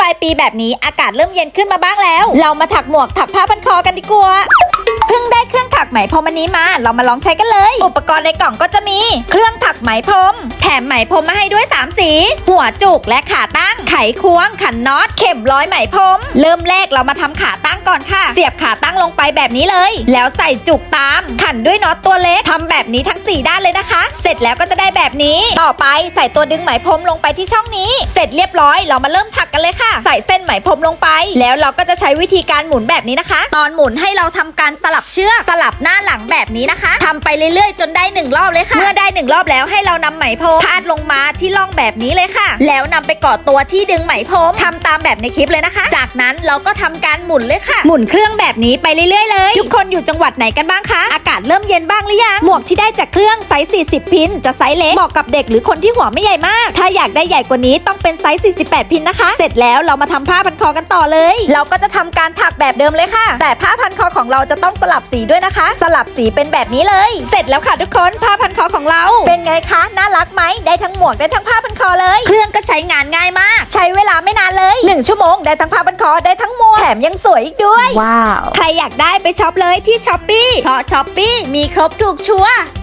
ปลายปีแบบนี้อากาศเริ่มเย็นขึ้นมาบ้างแล้ว เรามาถักหมวกถักผ้าพันคอกันดีกว่า ไหมพรมอันนี้มา เรามาลองใช้กันเลย อุปกรณ์ในกล่องก็จะมี เครื่องถักไหมพรม แถมไหมพรมมาให้ด้วย 3 สี หัวจุกและขาตั้ง ไขควง ขันน็อต เข็มร้อยไหมพรม เริ่มแรกเรามาทำขาตั้งก่อนค่ะ เสียบขาตั้งลงไปแบบนี้เลย แล้วใส่จุกตาม ขันด้วยน็อตตัวเล็กทำแบบนี้ทั้ง 4 ด้านเลยนะคะ เสร็จแล้วก็จะได้แบบนี้ ต่อไปใส่ตัวดึงไหมพรมลงไปที่ช่องนี้ เสร็จเรียบร้อย เรามาเริ่มถักกันเลยค่ะ ใส่เส้นไหมพรมลงไป แล้วเราก็จะใช้วิธีการหมุนแบบนี้นะคะ ตอนหมุนให้เราทำการสลับเชือกสลับหน้าหลังแบบนี้นะคะทำไปเรื่อยๆ จนได้หนึ่งรอบเลยค่ะ เมื่อได้หนึ่งรอบแล้วให้เรานำไหมพรมพาดลงมาที่ร่องแบบนี้เลยค่ะ แล้วนำไปกอดตัวที่ดึงไหมพรมทำตามแบบในคลิปเลยนะคะ จากนั้นเราก็ทำการหมุนเลยค่ะ หมุนเครื่องแบบนี้ไปเรื่อยๆ เลย ทุกคนอยู่จังหวัดไหนกันบ้างคะ อากาศเริ่มเย็นบ้างหรือยัง หมวกที่ได้จากเครื่องไซส์ 40 พินจะไซส์เล็กเหมาะกับเด็กหรือคนที่หัวไม่ใหญ่มาก ถ้าอยากได้ใหญ่กว่านี้ต้องเป็นไซส์ 48 พินนะคะ เสร็จแล้วเรามาทำผ้าพันคอกันต่อเลย เราก็จะทำการถักแบบเดิมเลยค่ะ แต่ผ้าพันคอของเราจะต้องสลับสีด้วยนะคะสลับสีเป็นแบบนี้เลย เสร็จแล้วค่ะทุกคนผ้าพันคอของเรา เป็นไงคะ น่ารักไหมได้ทั้งหมวกได้ทั้งผ้าพันคอเลย เครื่องก็ใช้งานง่ายมาก ใช้เวลาไม่นานเลย 1 ชั่วโมงได้ทั้งผ้าพันคอได้ทั้งหมวกแถมยังสวยอีกด้วยว้าวใครอยากได้ไปช็อปเลยที่ช้อปปีเพราะช้อปปีมีครบถูกชัวร์